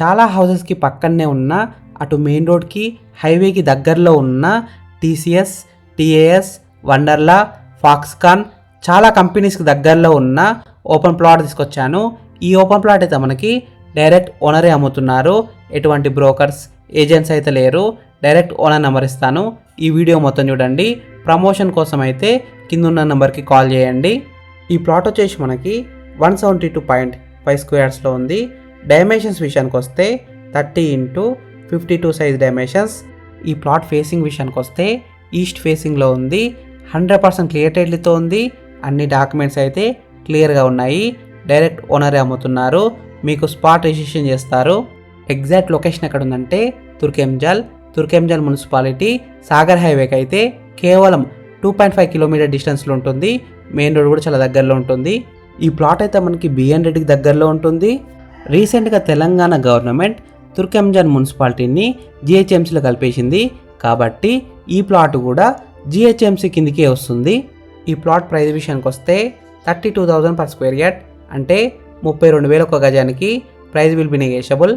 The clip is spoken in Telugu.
చాలా హౌసెస్కి పక్కనే ఉన్న అటు మెయిన్ రోడ్కి హైవేకి దగ్గరలో ఉన్న టీసీఎస్ టీఏఎస్ వండర్లా ఫాక్స్కాన్ చాలా కంపెనీస్కి దగ్గరలో ఉన్న ఓపెన్ ప్లాట్ తీసుకొచ్చాను. ఈ ఓపెన్ ప్లాట్ అయితే మనకి డైరెక్ట్ ఓనరే అమ్ముతున్నారు. ఎటువంటి బ్రోకర్స్ ఏజెంట్స్ అయితే లేరు. డైరెక్ట్ ఓనర్ నెంబర్ ఇస్తాను. ఈ వీడియో మొత్తం చూడండి. ప్రమోషన్ కోసం అయితే కింద ఉన్న నెంబర్కి కాల్ చేయండి. ఈ ప్లాట్ వచ్చేసి మనకి one seventy two point five స్క్వేర్స్లో ఉంది. డైమెన్షన్స్ విషయానికి వస్తే thirty into fifty two size dimensions. ఈ ప్లాట్ ఫేసింగ్ విషయానికి వస్తే ఈస్ట్ ఫేసింగ్లో ఉంది హండ్రెడ్ పర్సెంట్ క్లియర్ టైట్లీతో ఉంది. అన్ని డాక్యుమెంట్స్ అయితే క్లియర్గా ఉన్నాయి. డైరెక్ట్ ఓనరే అమ్ముతున్నారు. మీకు స్పాట్ రిజిస్ట్రేషన్ చేస్తారు. ఎగ్జాక్ట్ లొకేషన్ ఎక్కడ ఉందంటే తుర్కెంజల్. తుర్కెంజల్ మున్సిపాలిటీ సాగర్ హైవేకి అయితే కేవలం టూ పాయింట్ ఫైవ్ కిలోమీటర్ డిస్టెన్స్లో ఉంటుంది. మెయిన్ రోడ్ కూడా చాలా దగ్గరలో ఉంటుంది. ఈ ప్లాట్ అయితే మనకి బిఎన్ రెడ్డికి దగ్గరలో ఉంటుంది. రీసెంట్గా తెలంగాణ గవర్నమెంట్ తుర్కెంజన్ మున్సిపాలిటీని జిహెచ్ఎంసీలో కలిపేసింది. కాబట్టి ఈ ప్లాట్ కూడా జిహెచ్ఎంసీ కిందికే వస్తుంది. ఈ ప్లాట్ ప్రైస్ విషయానికి వస్తే thirty two thousand per square yard అంటే ముప్పై రెండు వేల ఒక గజానికి ప్రైస్ విల్ బి నెగేషబుల్